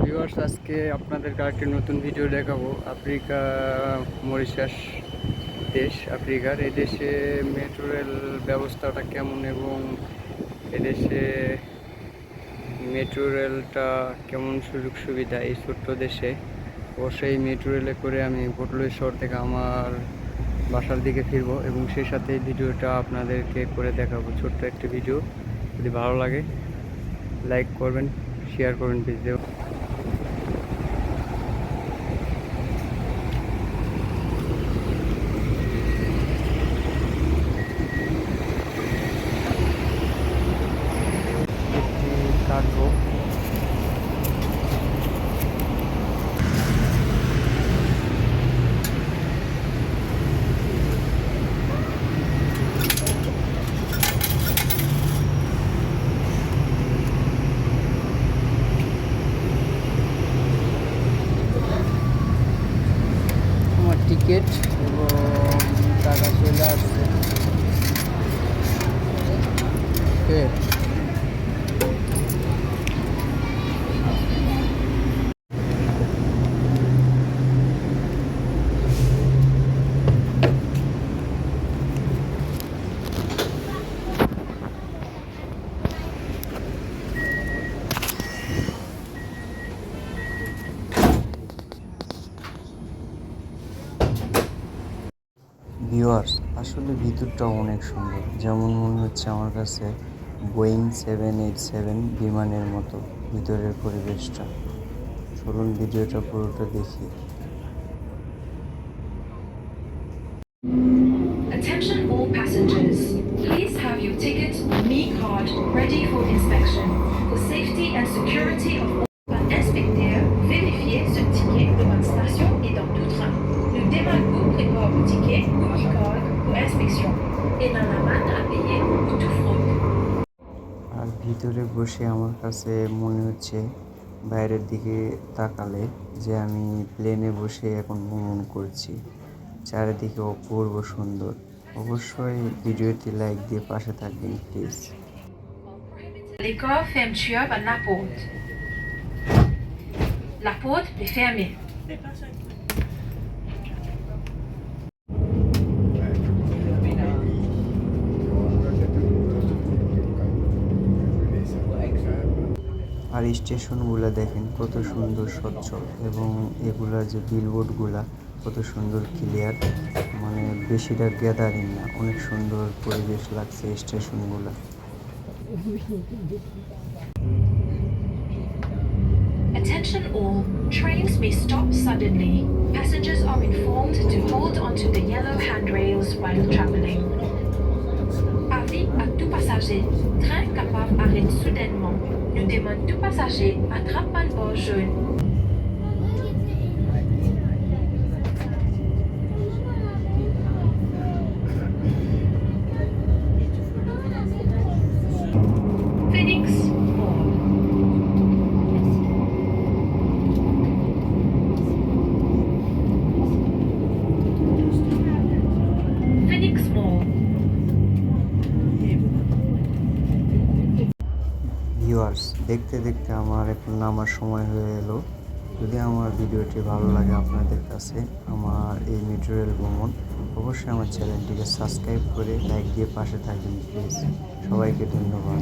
Viewers আজকে আপনাদেরকে আরেকটি নতুন ভিডিও দেখাবো। আফ্রিকা, মরিশাস দেশ, আফ্রিকার। এই দেশে মেট্রো রেল ব্যবস্থাটা কেমন এবং এদেশে মেট্রো রেলটা কেমন সুযোগ সুবিধা এই ছোট্ট দেশে? অবশ্যই মেট্রো রেলে করে আমি পটুলি শহর থেকে আমার বাসার দিকে ফিরবো এবং সেই সাথে ভিডিওটা আপনাদেরকে করে দেখাবো। ছোট্ট একটি ভিডিও যদি ভালো লাগে লাইক করবেন শেয়ার করবেন ভিডিও একটি কাটবো আমার টিকিট এবং টাকা চলে আসছে। ওকে। ভিউয়ার্স আসলে ভিতরটা অনেক সুন্দর যেমন মনে হচ্ছে আমার কাছে বোয়িং সেভেন এইট সেভেন বিমানের মতো ভিতরের পরিবেশটা চলুন ভিডিওটা পুরোটা দেখি Attention all passengers. Please have your ticket Me card ready for inspection. For safety and security of আর ভিতরে বসে আমার কাছে মনে হচ্ছে বাইরের দিকে তাকালে যে আমি প্লেনে বসে এখন ভ্রমণ করছি। চারিদিকে অপূর্ব সুন্দর। অবশ্যই ভিডিওটি লাইক দিয়ে পাশে থাকবেন প্লিজ লাপোট লাপোট আর স্টেশনগুলো দেখেন কত সুন্দর স্বচ্ছ এবং এগুলা যে বিলবোর্ডগুলা কত সুন্দর ক্লিয়ার মানে বেশিটা গ্যাদারিং না অনেক সুন্দর পরিবেশ লাগছে স্টেশনগুলো Attention all, trains may stop suddenly. Passengers are informed to hold onto the yellow handrails while traveling. Avis à tout passager, train capable arrête soudainement. Nous demandons tout passager attrape un bord jaune. Viewers দেখতে দেখতে আমার এখন নামার সময় হয়ে এলো। যদি আমার ভিডিওটি ভালো লাগে আপনাদের কাছে আমার এই মেটেরিয়াল ভ্রমণ, অবশ্যই আমার চ্যানেলটিকে সাবস্ক্রাইব করে লাইক দিয়ে পাশে থাকবেন প্লিজ সবাইকে ধন্যবাদ.